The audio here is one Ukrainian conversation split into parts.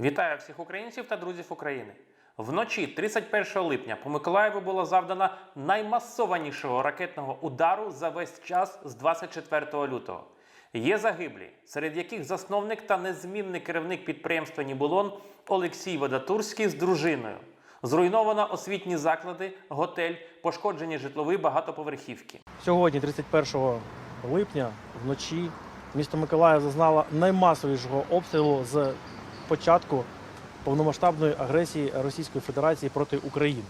Вітаю всіх українців та друзів України. Вночі 31 липня по Миколаєву було завдано наймасованішого ракетного удару за весь час з 24 лютого. Є загиблі, серед яких засновник та незмінний керівник підприємства Нібулон Олексій Водотурський з дружиною. Зруйновано освітні заклади, готель, пошкоджені житлові багатоповерхівки. Сьогодні, 31 липня, вночі, місто Миколаїв зазнало наймасовішого обстрілу з початку повномасштабної агресії Російської Федерації проти України.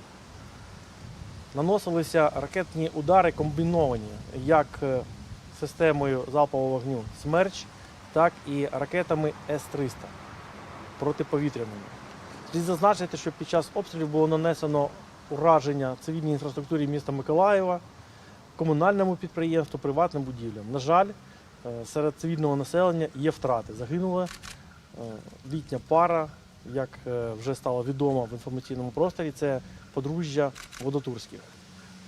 Наносилися ракетні удари комбіновані як е, системою залпового вогню Смерч, так і ракетами С-300 протиповітряними. Слід зазначити, що під час обстрілів було нанесено ураження цивільній інфраструктурі міста Миколаєва, комунальному підприємству, приватним будівлям. На жаль, е, серед цивільного населення є втрати. Загинула е, літня пара, як е, вже стало відомо в інформаційному просторі, це подружжя Водотурських.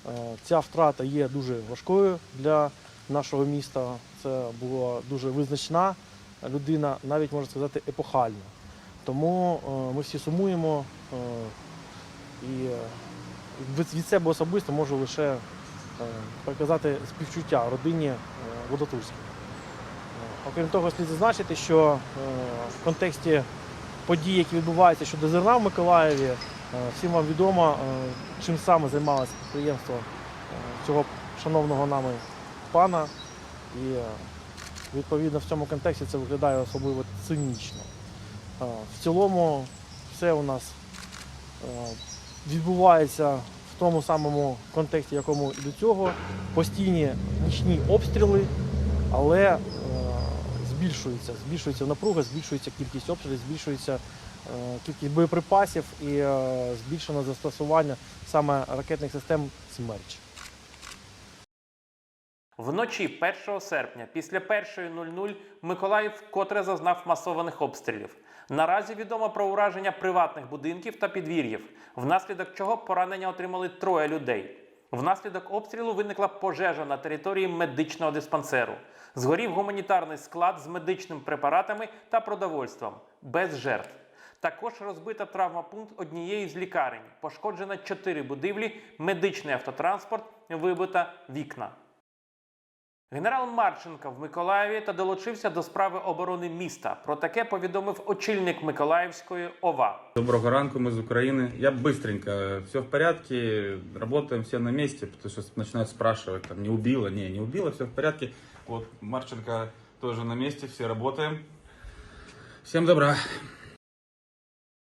Е, Ця втрата є дуже важкою для нашого міста. Це була дуже визначна людина, навіть можна сказати, епохальна. Тому е, ми всі сумуємо е, і е, від себе особисто можу лише е, показати співчуття родині е, Водотурських. Окрім того, слід зазначити, що е, в контексті подій, які відбуваються щодо зерна в Миколаєві, е, всім вам відомо, е, чим саме займалося підприємство цього шановного нами пана. І відповідно в цьому контексті це виглядає особливо цинічно. В цілому все у нас відбувається в тому самому контексті, якому і до цього. Постійні нічні обстріли, але збільшується, збільшується напруга, збільшується кількість обстрілів, збільшується е, кількість боєприпасів і е, збільшено застосування саме ракетних систем «Смерч». Вночі 1 серпня після 1.00 Миколаїв вкотре зазнав масованих обстрілів. Наразі відомо про ураження приватних будинків та підвір'їв, внаслідок чого поранення отримали троє людей. Внаслідок обстрілу виникла пожежа на території медичного диспансеру. Згорів гуманітарний склад з медичними препаратами та продовольством без жертв. Також розбита травмопункт однієї з лікарень. Пошкоджено чотири будівлі, медичний автотранспорт, вибита вікна. Генерал Марченко в Миколаєві та долучився до справи оборони міста. Про таке повідомив очільник Миколаївської ОВА. Доброго ранку, мы из Украины. Я быстренько, все в порядке, работаем все на месте, потому что начинают спрашивать, там, не убило, не, не убило, все в порядке. Вот, Марченко тоже на месте, все работаем. Всем добра.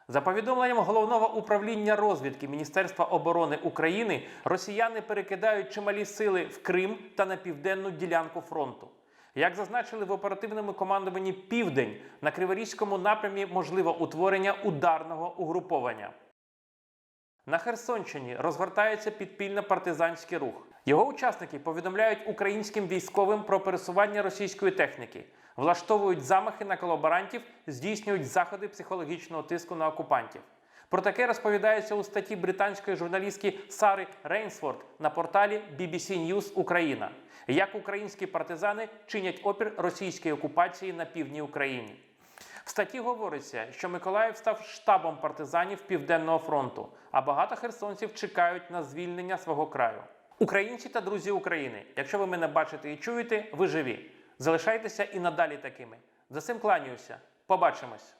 За повідомленням головного управління розвідки Міністерства оборони України, росіяни перекидають чималі сили в Крим та на південну ділянку фронту. Як зазначили в оперативному командуванні Південь на Криворізькому напрямі можливо утворення ударного угруповання. На Херсонщині розгортається підпільно-партизанський рух. Його учасники повідомляють українським військовим про пересування російської техніки, влаштовують замахи на колаборантів, здійснюють заходи психологічного тиску на окупантів. Про таке розповідається у статті британської журналістки Сари Рейнсворт на порталі BBC News Україна, як українські партизани чинять опір російській окупації на півдні України. В статті говориться, що Миколаїв став штабом партизанів Південного фронту, а багато херсонців чекають на звільнення свого краю. Українці та друзі України, якщо ви мене бачите і чуєте, ви живі. Залишайтеся і надалі такими. За цим кланяюся. Побачимось!